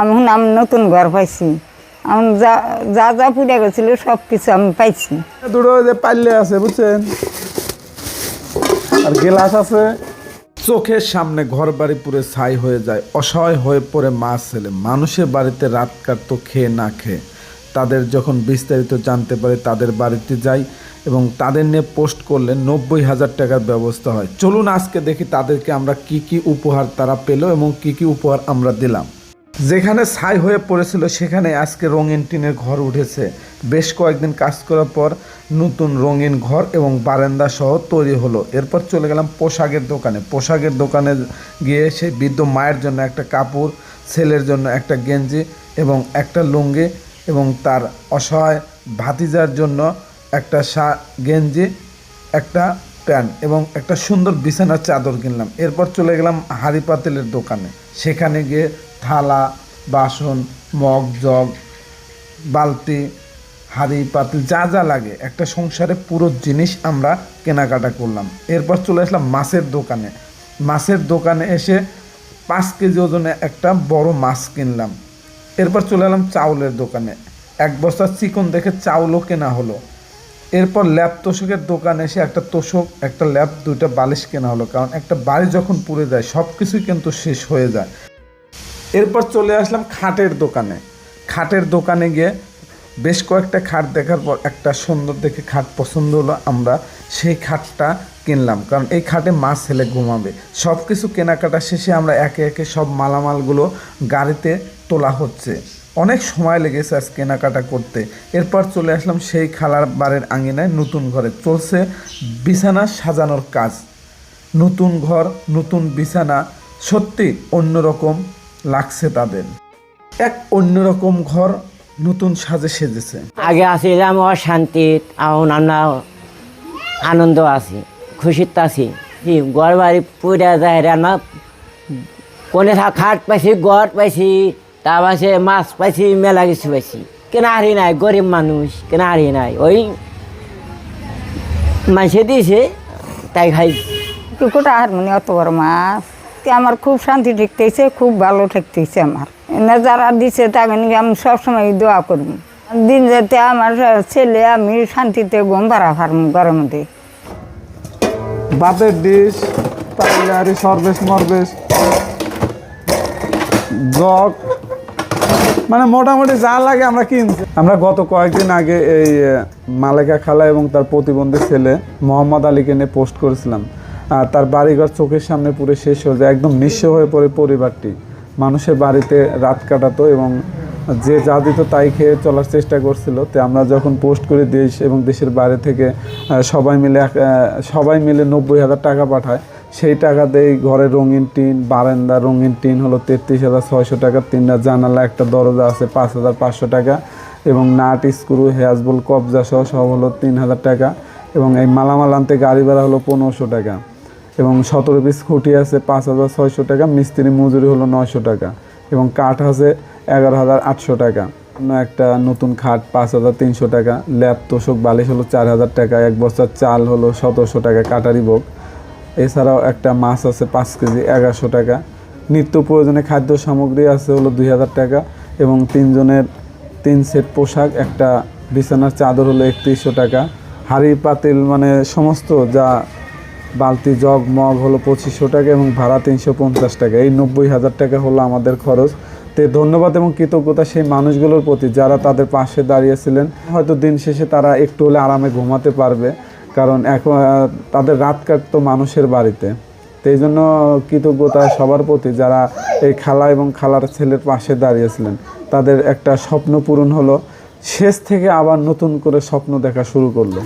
এখন আমি নতুন ঘর পাইছি। আমি যা যা যা পুড়ে গেছিল, সব কিছু আমি পাইছি। দুটো যে পাল্লে আছে, বুঝছেন? আর গেলাস আছে। চোখের সামনে ঘর বাড়ি পুরে ছাই হয়ে যায়, অসহায় হয়ে পড়ে মা, ছেলে। মানুষের বাড়িতে রাত কাটতো, খেয়ে না খেয়ে। তাদের যখন বিস্তারিত জানতে পারে, তাদের বাড়িতে যাই এবং তাদের নিয়ে পোস্ট করলে নব্বই হাজার টাকার ব্যবস্থা হয়। চলুন আজকে দেখি তাদেরকে আমরা কি কি উপহার তারা পেল এবং কি কি উপহার আমরা দিলাম। যেখানে ছাই হয়ে পড়েছিল, সেখানে আজকে রঙিন টিনের ঘর উঠেছে। বেশ কয়েকদিন কাজ করার পর নতুন রঙিন ঘর এবং বারান্দা সহ তৈরি হলো। এরপর চলে গেলাম পোশাকের দোকানে। পোশাকের দোকানে গিয়ে সেই বৃদ্ধ মায়ের জন্য একটা কাপড়, ছেলের জন্য একটা গেঞ্জি এবং একটা লুঙ্গি এবং তার অসহায় ভাতিজার জন্য একটা শা গেঞ্জি, একটা প্যান্ট এবং একটা সুন্দর বিছানার চাদর কিনলাম। এরপর চলে গেলাম হাড়ি পাতিলের দোকানে। সেখানে গিয়ে থালা, বাসন, মগ, জগ, বালতি, হাঁড়ি, পাতিল, যা যা লাগে। একটা সংসারে পুরো জিনিস আমরা কেনাকাটা করলাম। এরপর চলে আসলাম মাছের দোকানে। মাছের দোকানে এসে পাঁচ কেজি ওজনে একটা বড় মাছ কিনলাম। এরপর চলে এলাম চাউলের দোকানে। এক বস্তা চিকন দেখে চাউলও কেনা হলো। এরপর ল্যাপ তোষকের দোকানে এসে একটা তোষক, একটা ল্যাপ দুইটা বালিশ কেনা হলো। কারণ একটা বাড়ি যখন পুড়ে যায় সব কিছুই কিন্তু শেষ হয়ে যায়। এরপর চলে আসলাম খাটের দোকানে। খাটের দোকানে গিয়ে বেশ কয়েকটা খাট দেখার পর একটা সুন্দর দেখে খাট পছন্দ হলো আমরা। সেই খাটটা কিনলাম। কারণ এই খাটে মাছ ছেলে ঘুমাবে। সব কিছু কেনাকাটা শেষে আমরা একে একে সব মালামালগুলো গাড়িতে তোলা হচ্ছে। অনেক সময় লেগেছে আজ কেনাকাটা করতে। এরপর চলে আসলাম সেই খালার বাড়ির আঙিনায় নতুন ঘরে। চলছে বিছানা সাজানোর কাজ। নতুন ঘর, নতুন বিছানা। সত্যি অন্যরকম লাগছে তাদের। এক অন্যরকম ঘর নতুন সাজে সেজেছে। আগে আসিলাম অশান্তিত এখন আমরা আনন্দ আছি খুশিতে আছি। গড় বাড়ি পুরা যায় রান্না কোনে খাট পাইছি গড় পাইছি তা পাশে মাছ পাইছি মেলা কিছু পাইছি। কেনাহারি নাই গরিব মানুষ কেনাহারি নাই। ওই মাসে দিয়েছে তাই খাইছি কি কোটা হারমোনি অত বড় মাছ। তে আমার খুব শান্তি ঠেকতেছে, খুব ভালো ঠেকতেছে আমার। না যারা দিছে তাকে নিয়ে আমি সবসময় দোয়া করব। দিন যেতে আমার ছেলে আমি শান্তিতে ঘুম পাড়া পারম ঘরের মধ্যে। বাতের ডিশ জগ মানে মোটামুটি যা লাগে আমরা কিনছি। আমরা গত কয়েকদিন আগে এই মালেকা খালা এবং তার প্রতিবন্ধী ছেলে মোহাম্মদ আলীকে নিয়ে পোস্ট করেছিলাম। তার বাড়িঘর চোখের সামনে পুরো শেষ হয়ে যায়। একদম নিঃস্ব হয়ে পড়ে পরিবারটি। মানুষের বাড়িতে রাত কাটাতো এবং যে যা দিত তাই খেয়ে চলার চেষ্টা করছিল। তো আমরা যখন পোস্ট করি দেশ এবং দেশের বাইরে থেকে সবাই মিলে সবাই মিলে নব্বই হাজার টাকা পাঠায়, সেই টাকা টাকাতেই ঘরে রঙিন টিন, বারান্দা, রঙিন টিন হলো তেত্রিশ হাজার ছয়শো টাকা, তিনটা জানালা, একটা দরজা আছে পাঁচ হাজার পাঁচশো টাকা এবং নাট, স্ক্রু হেয়াজবল কবজা সহ সব হলো তিন হাজার টাকা এবং এই মালামাল আনতে গাড়ি ভাড়া হলো পনেরোশো টাকা। এবং সতেরো পিস খুঁটি আছে পাঁচ হাজার ছয়শো টাকা, মিস্ত্রি মজুরি হলো নয়শো টাকা এবং কাঠ আছে এগারো হাজার আটশো টাকা। একটা নতুন খাট পাঁচ হাজার তিনশো টাকা, ল্যাপ তোষক বালিশ হলো চার হাজার টাকা, এক বস্তার চাল হলো সতেরোশো টাকা কাটারি ভোগ। এছাড়াও একটা মাছ আছে পাঁচ কেজি এগারোশো টাকা। নিত্য প্রয়োজনে খাদ্য সামগ্রী আছে হলো দুই হাজার টাকা এবং তিনজনের তিন সেট পোশাক, একটা বিছানার চাদর হলো একত্রিশশো টাকা। হাঁড়ি পাতিল মানে সমস্ত যা বালতি জগ, মগ হলো পঁচিশশো টাকা এবং ভাড়া তিনশো পঞ্চাশ টাকা। এই নব্বই হাজার টাকা হলো আমাদের খরচ। তে ধন্যবাদ এবং কৃতজ্ঞতা সেই মানুষগুলোর প্রতি যারা তাদের পাশে দাঁড়িয়েছিলেন হয়তো দিন শেষে তারা একটু হলে আরামে ঘুমাতে পারবে, কারণ এখন তাদের রাত কাটতো মানুষের বাড়িতে। তো এই জন্য কৃতজ্ঞতা সবার প্রতি যারা এই খালা এবং খালার ছেলের পাশে দাঁড়িয়েছিলেন তাদের একটা স্বপ্ন পূরণ হলো। শেষ থেকে আবার নতুন করে স্বপ্ন দেখা শুরু করল।